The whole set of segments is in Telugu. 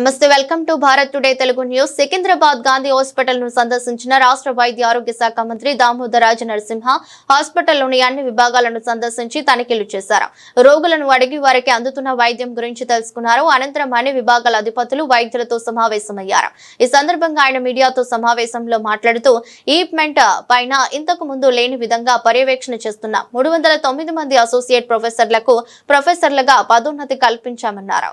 నమస్తే welcome to Bharat today Telugu news. Secunderabad Gandhi హాస్పిటల్ను సందర్శించిన రాష్ట్ర వైద్య ఆరోగ్య శాఖ మంత్రి దామోదరాజ నరసింహ హాస్పిటల్లోని అన్ని విభాగాలను సందర్శించి తనిఖీలు చేశారు. రోగులను అడిగి వారికి అందుతున్న వైద్యం గురించి తెలుసుకున్నారు. అనంతరం అన్ని విభాగాల అధిపతులు వైద్యులతో సమావేశమయ్యారు. ఈ సందర్భంగా ఆయన మీడియాతో సమావేశంలో మాట్లాడుతూ ఈప్మెంట్ పైన ఇంతకు ముందు లేని విధంగా పర్యవేక్షణ చేస్తున్న మూడు వందల తొమ్మిది మంది అసోసియేట్ ప్రొఫెసర్లకు ప్రొఫెసర్లుగా పదోన్నతి కల్పించామన్నారు.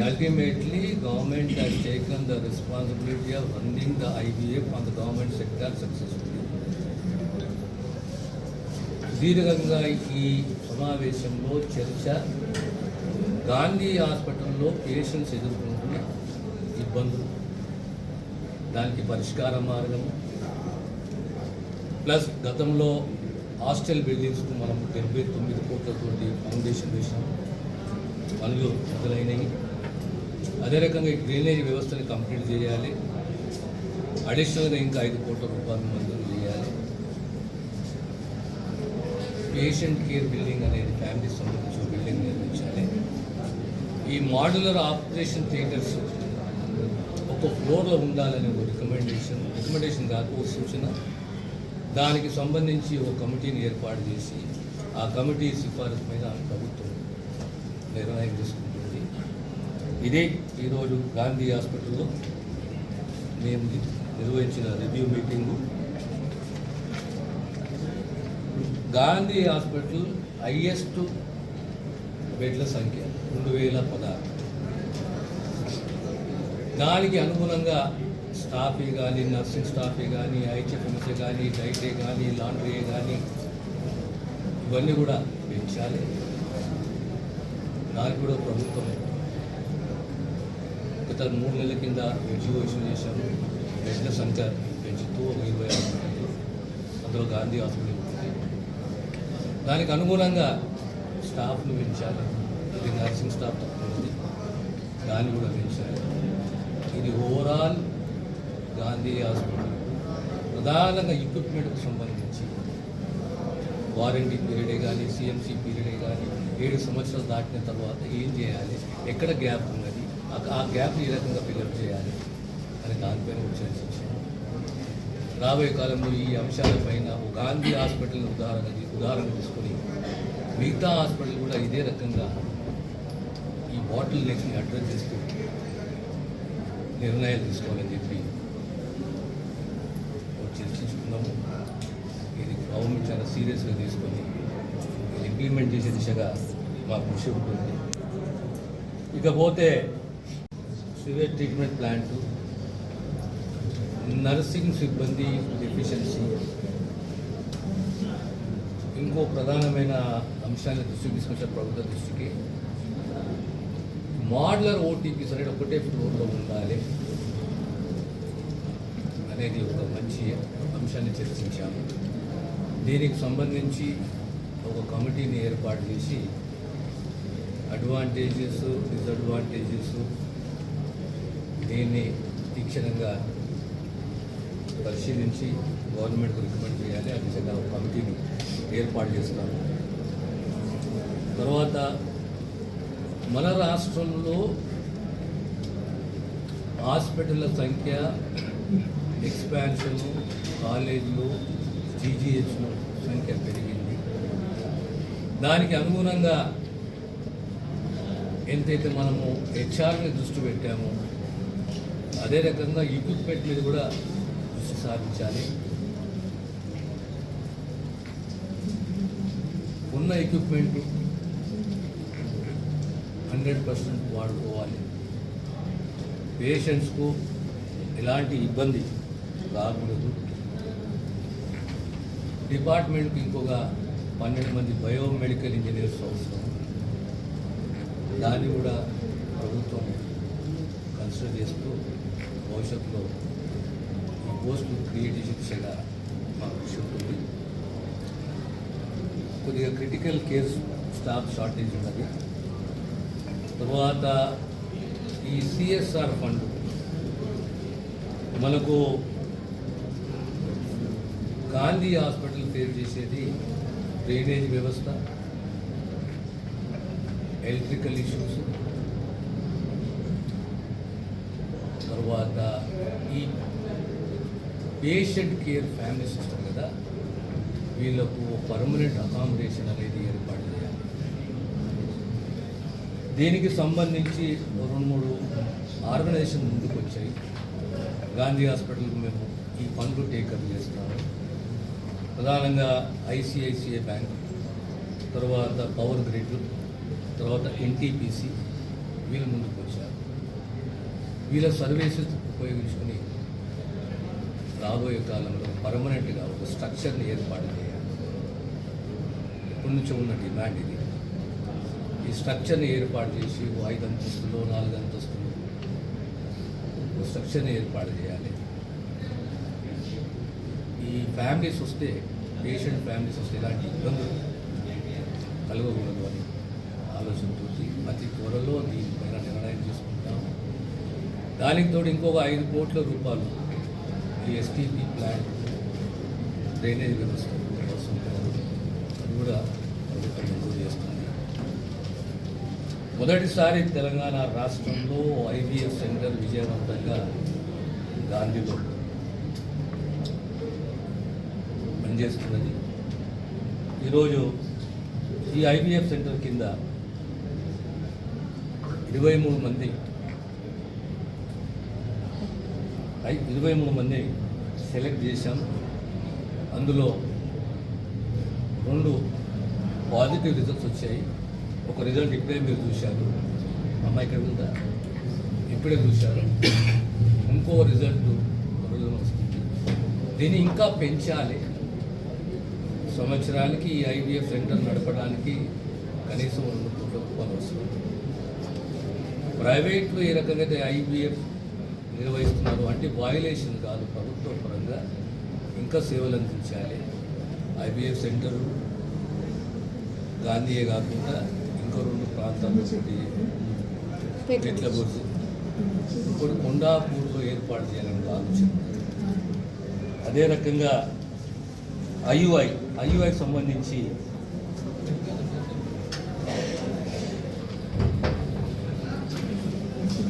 Ultimately, government has taken the responsibility of running the IVF on the government sector successfully. దీర్ఘంగా ఈ సమావేశంలో చర్చ గాంధీ హాస్పిటల్లో పేషెంట్స్ ఎదుర్కొంటున్న ఇబ్బందులు దానికి పరిష్కార మార్గం ప్లస్ గతంలో హాస్టల్ బిల్డింగ్స్కు మనం డెబ్బై తొమ్మిది కోట్లతోటి ఫౌండేషన్ వేసాం పనులు మొదలైనవి. అదే రకంగా ఈ డ్రైనేజ్ వ్యవస్థని కంప్లీట్ చేయాలి. అడిషనల్గా ఇంకా ఐదు కోట్ల రూపాయలు మంజూరు చేయాలి. పేషెంట్ కేర్ బిల్డింగ్ అనేది ఫ్యామిలీకి సంబంధించిన బిల్డింగ్ నిర్మించాలి. ఈ మాడ్యులర్ ఆపరేషన్ థియేటర్స్ ఒక ఫ్లోర్లో ఉండాలని ఒక రికమెండేషన్ రికమెండేషన్ కాదు ఒక సూచన. దానికి సంబంధించి ఒక కమిటీని ఏర్పాటు చేసి ఆ కమిటీ సిఫారసు మీద ప్రభుత్వం నిర్ణయం తీసుకుంటుంది. ఇదే ఈరోజు గాంధీ హాస్పిటల్లో మేము నిర్వహించిన review meeting. Gandhi hospital highest బెడ్ల సంఖ్య రెండు వేల పదహారు. దానికి అనుగుణంగా స్టాఫే కానీ నర్సింగ్ స్టాఫే కానీ ఐహెచ్ఎఫ్ఎంసీ కానీ డైటే కానీ లాండ్రీ కానీ ఇవన్నీ కూడా పెంచాలి. దానికి కూడా ప్రభుత్వం గత మూడు నెలల కింద ఎడ్యుకేషన్ చేశాము బెడ్ల సంఖ్య పెంచుతూ ఒక ఇరవై ఆరు అందులో గాంధీ హాస్పిటల్ దానికి అనుగుణంగా స్టాఫ్ను పెంచాలి. ఇది నర్సింగ్ స్టాఫ్ తక్కువ ఉంది దాన్ని కూడా పెంచాలి. ఇది ఓవరాల్ గాంధీ హాస్పిటల్. ప్రధానంగా ఎక్విప్మెంట్కు సంబంధించి వారంటీ పీరియడే కానీ సిఎంసీ పీరియడే కానీ ఏడు సంవత్సరాలు దాటిన తర్వాత ఏం చేయాలి? ఎక్కడ గ్యాప్ ఉన్నది? ఆ- గ్యాప్ గ్యాప్ని ఏ రకంగా ఫిల్అప్ చేయాలి? అని దానిపైన కూడా చర్చించాం. రాబోయే కాలంలో ఈ అంశాలపైన గాంధీ హాస్పిటల్ ఉదాహరణ ఉదాహరణ తీసుకొని మిగతా హాస్పిటల్ కూడా ఇదే రకంగా ఈ బాటిల్ నెక్ని అడ్రస్ చేస్తూ నిర్ణయాలు తీసుకోవాలని చెప్పి చర్చించుకున్నాము. ఇది గవర్నమెంట్ చాలా సీరియస్గా తీసుకొని ఇది ఇంప్లిమెంట్ చేసే దిశగా మా కృషి ఉంటుంది. ఇకపోతే సివియర్ ట్రీట్మెంట్ ప్లాంట్ నర్సింగ్ సిబ్బంది ఎఫిషియన్సీ ఇంకో ప్రధానమైన అంశాన్ని దృష్టికి తీసుకొచ్చారు ప్రభుత్వ దృష్టికి. మోడలర్ ఓటీపీస్ అనేది ఒకటే ఫ్లోర్లో ఉండాలి అనేది ఒక మంచి అంశాన్ని చర్చించాము. దీనికి సంబంధించి ఒక కమిటీని ఏర్పాటు చేసి అడ్వాంటేజెస్ డిసడ్వాంటేజెస్ దీన్ని తీక్షణంగా పరిశీలించి గవర్నమెంట్కు రికమెండ్ చేయాలి. ఆ దిశగా ఒక కమిటీని ఏర్పాటు చేస్తాము. తర్వాత మన రాష్ట్రంలో హాస్పిటల్ల సంఖ్య ఎక్స్పాన్షను కాలేజీలు జీజీహెచ్ సంఖ్య పెరిగింది. దానికి అనుగుణంగా ఎంతైతే మనము హెచ్ఆర్ని దృష్టి పెట్టామో అదే రకంగా ఎక్విప్మెంట్ మీద కూడా దృష్టి సాధించాలి ఉన్న ఎక్విప్మెంట్ హండ్రెడ్ పర్సెంట్ వాడుకోవాలి. పేషెంట్స్కు ఎలాంటి ఇబ్బంది రాకూడదు. డిపార్ట్మెంట్కి ఇంకొక పన్నెండు మంది బయోమెడికల్ ఇంజనీర్స్ అవసరం. దాన్ని కూడా ప్రభుత్వం కన్సిడర్ చేస్తూ భవిష్యత్తులో ఈ పోస్టులు క్రియేట్ చేసే దిశగా మాకు కృషి ఉంటుంది. కొద్దిగా క్రిటికల్ కేర్ స్టాఫ్ షార్టేజ్ ఉన్నది. తర్వాత ఈ సిఎస్ఆర్ ఫండ్ మనకు గాంధీ హాస్పిటల్ పేరు చేసేది డ్రైనేజ్ వ్యవస్థ ఎలక్ట్రికల్ ఇష్యూస్ తర్వాత ఈ పేషెంట్ కేర్ ఫ్యామిలీ సిస్టమ్ కదా వీళ్ళకు పర్మనెంట్ అకామిడేషన్ అనేది ఏర్పాటు దీనికి సంబంధించి రెండు మూడు ఆర్గనైజేషన్ ముందుకు వచ్చాయి గాంధీ హాస్పిటల్కి మేము ఈ ఫండ్లు టేకప్ చేస్తాము. ప్రధానంగా ఐసిఐసిఐ బ్యాంక్ తర్వాత పవర్ గ్రిడ్ తర్వాత ఎన్టీపీసీ వీళ్ళ ముందుకు వచ్చారు వీళ్ళ సర్వీసెస్ ఉపయోగించుకొని రాబోయే కాలంలో పర్మనెంట్గా ఒక స్ట్రక్చర్ని ఏర్పాటు చేయాలి. ఇప్పటి నుంచి ఉన్న డిమాండ్ ఇది. ఈ స్ట్రక్చర్ని ఏర్పాటు చేసి ఐదు అంతస్తులు నాలుగు అంతస్తులు స్ట్రక్చర్ని ఏర్పాటు చేయాలి. ఈ ఫ్యామిలీస్ వస్తే పేషెంట్ ఫ్యామిలీస్ వస్తే ఇలాంటి ఇబ్బందులు కలగకూడదు అని ఆలోచనతో అతి త్వరలో దీనిపైన నిర్ణయం తీసుకుంటాము దానికి తోడు ఇంకొక ఐదు కోట్ల రూపాయలు ఈ ఎస్టీపీ ప్లాంట్ డ్రైనేజ్ వ్యవస్థ కోసం అది కూడా ప్రభుత్వం మంజూరు చేస్తుంది. మొదటిసారి తెలంగాణ రాష్ట్రంలో ఐబీఎఫ్ సెంటర్ విజయవంతంగా గాంధీలో పనిచేస్తున్నది. ఈరోజు ఈ ఐబీఎఫ్ సెంటర్ కింద ఇరవై మూడు మంది ఐ- ఇరవై మూడు మంది సెలెక్ట్ చేశాం. అందులో రెండు పాజిటివ్ రిజల్ట్స్ వచ్చాయి. ఒక రిజల్ట్ ఇప్పుడే మీరు చూశారు. అమ్మాయి ఇక్కడ ఉందా? ఇప్పుడే చూశారు. ఇంకో రిజల్ట్ రోజున వస్తుంది. దీన్ని ఇంకా పెంచాలి. సంవత్సరానికి ఈ ఐవీఎఫ్ సెంటర్ నడపడానికి కనీసం రెండు కోట్ల రూపాయలు వస్తుంది ప్రైవేట్లో ఏ రకంగా అయితే ఐవీఎఫ్ నిర్వహిస్తున్నారు అంటే వాయులేషన్ కాదు ప్రభుత్వ పరంగా ఇంకా సేవలు అందించాలి. ఐబీఎఫ్ సెంటర్ గాంధీయే కాకుండా ఇంకో రెండు ప్రాంతాల్లో ఒకటి పెట్లబొట్టు ఇప్పుడు కొండాపూర్లో ఏర్పాటు చేయాలని ఆలోచన. అదే రకంగా ఐయుఐ ఐయుఐకి సంబంధించి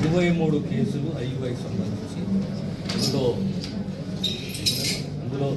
ఇరవై మూడు కేసులు ఐయుఐకి సంబంధించి. ఇందులో అందులో